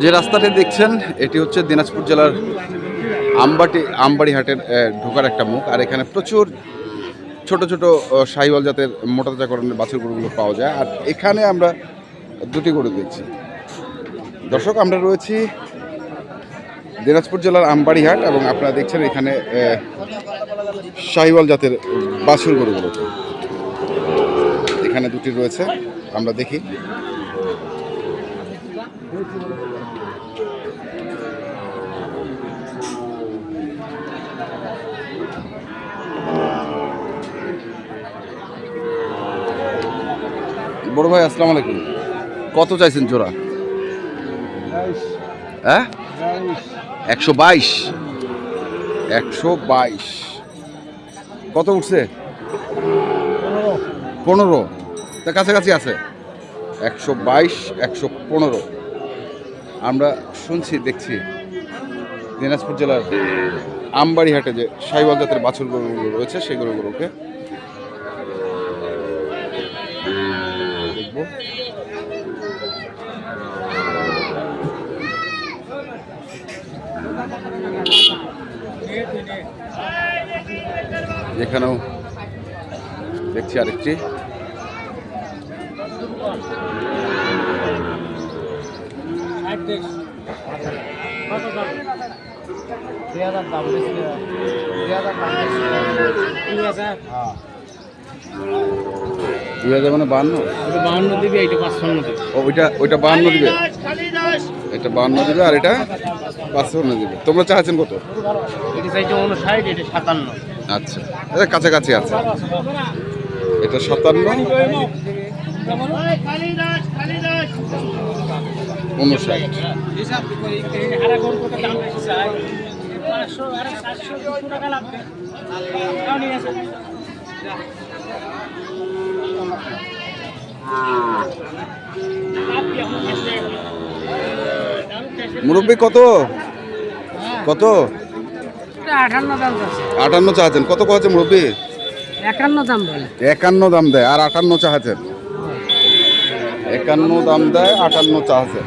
যে রাস্তাটি দেখছেন এটি হচ্ছে দিনাজপুর জেলার আমবাটি আমবাড়ি হাটের ঢোকার একটা মুখ। আর এখানে প্রচুর ছোট ছোট সাহিওয়াল জাতের মোটা তাজাকরণের বাছুর গরুগুলো পাওয়া যায়। আর এখানে আমরা দুটি গরু দেখছি। দর্শক আমরা রয়েছি দিনাজপুর জেলার আমবাড়ি হাট এবং আপনারা দেখছেন এখানে আহ, শাহিওয়াল জাতের বাছুর গরুগুলো এখানে দুটি রয়েছে আমরা দেখি। বড় ভাই, আসসালামু আলাইকুম। কত চাইছেন জোড়া? হ্যাঁ? একশো বাইশ। একশো বাইশ। কত উঠছে? পনেরো। তা কাছাকাছি আছে। একশো বাইশ, একশো পনেরো। আমরা শুনছি, দেখছি দিনাজপুর জেলার আমবাড়িহাটে যে সাইবাল জাতের বাছুর গরুগুলো রয়েছে, সেই গরুগুলোকে এখানেও দেখছি আরেকটি। দুই হাজার মানে বান্ন? বাউন্ন দিবি এইটা পাঁচশন্ন দিবি ও ওইটা ওইটা বান্ন দিবে? এটা বান্ন দিবে আর এটা পাঁচশো দিবে। তোমরা চাচ্ছেন কত? এটা চাইছে উনষাট এটা সাতান্ন। আচ্ছা। এটা কাছাকাছি আছে। এটা সাতান্ন। উনষাট মুরব্বী কত? কত? আটান্ন চাচ্ছেন কত কয়েছে মুরব্বী? একান্ন দাম একান্ন দাম দেয়। আর আটান্ন চাহাছেন একান্ন দাম দেয়, আটান্ন চাহাছেন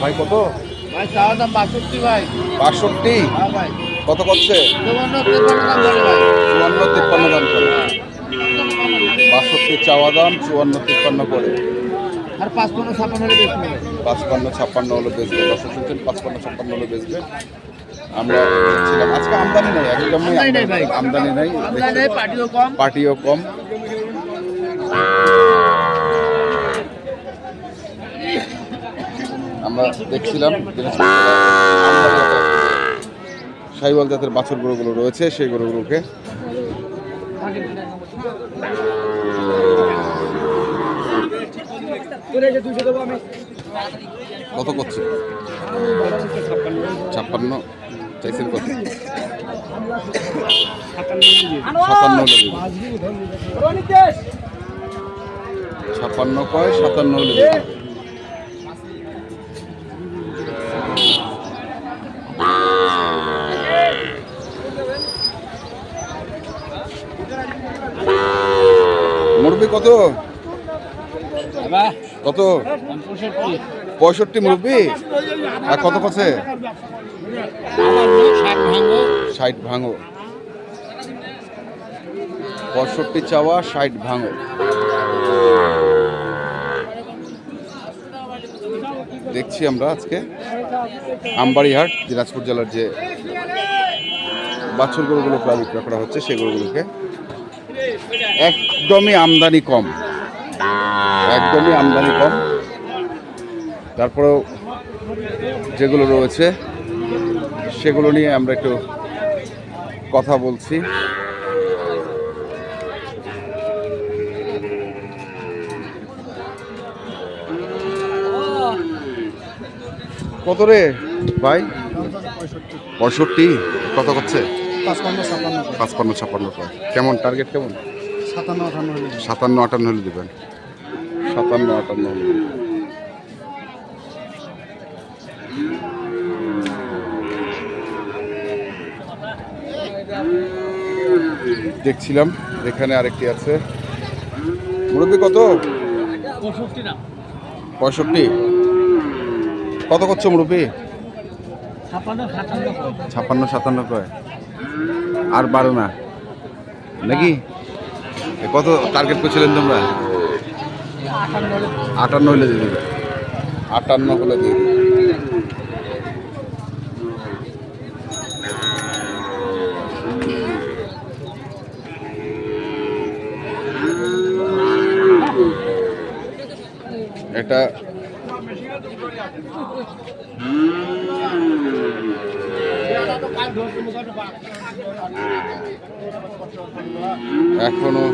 ভাই কত? ভাই চাওয়া দাম বাষট্টি ভাই। বাষট্টি? হ্যাঁ ভাই। কত করছে? চুয়ান্ন তিপ্পান্ন দাম করে বাষট্টি চাওয়া দাম চুয়ান্ন তিপ্পান্ন করে। আর পাঁচপান্ন ছাপান্ন হলে বেশি নেবে পাঁচপান্ন ছাপ্পান্ন হলো বেচবে দর্শক শুনছেন পাঁচপান্ন ছাপ্পান্ন হলো বেচবে আমরা ছিলাম আজকে আমদানি নেই একদমই আমদানি নেই। আমদানি নেই পার্টিও কম। পার্টিও কম। আমরা দেখছিলাম সাইওয়াল জাতের বাছুর গরুগুলো রয়েছে, সেই গরুগুলোকে কত করছে? ছাপ্পান্ন, চাইছেন কত? সাতান্ন ছাপ্পান্ন কয়, সাতান্ন মুরব্বী কত? কত? পঁয়ষট্টি মুরব্বী? আর কত কছে ষাট ভাঙো ষাট ভাঙো। পঁয়ষট্টি চাওয়া ষাট ভাঙো। দেখছি আমরা আজকে আমবাড়িহাট দিনাজপুর জেলার যে বাছুর গরুগুলো প্রায় বিক্রয় করা হচ্ছে সেই গরুগুলোকে একদমই আমদানি কম। একদমই আমদানি কম। তারপরেও যেগুলো রয়েছে সেগুলো নিয়ে আমরা একটু কথা বলছি। কত রে ভাই? পঁয়ষট্টি। কত হচ্ছে পাঁচপান্ন ছাপ্পান্ন। কেমন? টার্গেট কেমন? সাতান্ন আটান্ন হলে দেবেন। সাতান্ন আটান্ন হলে দেখছিলাম এখানে আরেকটি আছে। মুরব্বী কত? পঁয়ষট্টি কত করছ মুরব্বী? ছাপান্ন সাতান্ন ছাপ্পান্ন সাতান্ন কয় আর বারো না। নাকি? কত টার্গেট করছিলেন তোমরা? আটান্ন হলে দিয়ে দেবে। আটান্ন হলে দিয়ে দেবে। এটা এখনও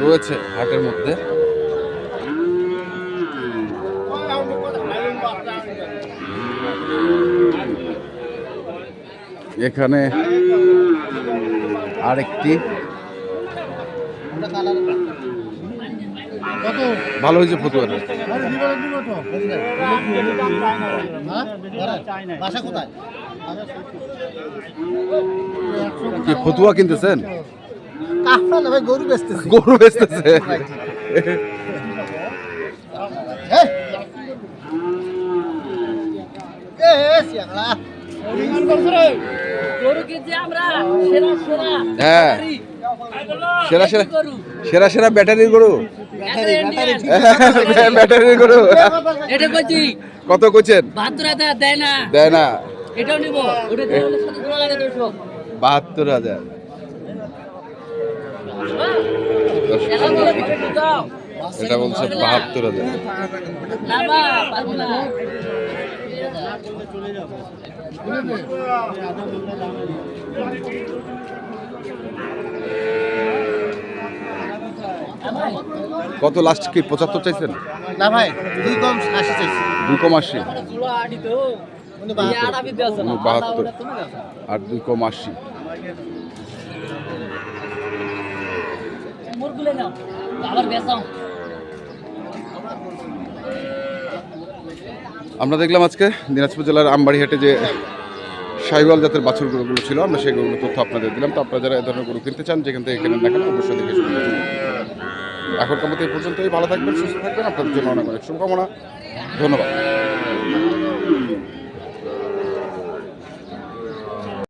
রয়েছে হাটের মধ্যে। এখানে আরেকটি ভালো হয়েছে তো। হ্যাঁ? কোথায়? কি ফতুয়া কিনতেছেন? কাহটা না ভাই গরু বেচতেছি। গরু হ্যাঁ। সেরা সেরা সেরা সেরা ব্যাটারির গরু। ব্যাটারির গরু। কত কোচেন দেয় না। দেয় না। এটাও নিব। ওটা দিয়ে জোড়া লাগে দুশো বাহাত্তর হাজার। এটা বলছে বাহাত্তর হাজার। কত লাস্ট কি? পঁচাত্তর চাইছেন? না ভাই দুই কম আশি চাইছি। দুই কম আশি। বাহাত্তর। আর দুই কম আশি। আমরা দেখলাম আজকে দিনাজপুর জেলার আমবাড়িহাটে যে সাইওয়াল জাতের বাছুর গরুগুলো ছিল আমরা সেই গরুগুলো তথ্য আপনাদের দিলাম। তো আপনারা যারা এ ধরনের গরু কিনতে চান যেখান থেকে কেনেন না কেন অবশ্যই দেখে শুনে এখনকার মতো এই পর্যন্তই। ভালো থাকবেন সুস্থ থাকবেন। আপনাদের জন্য অনেক অনেক শুভকামনা। ধন্যবাদ।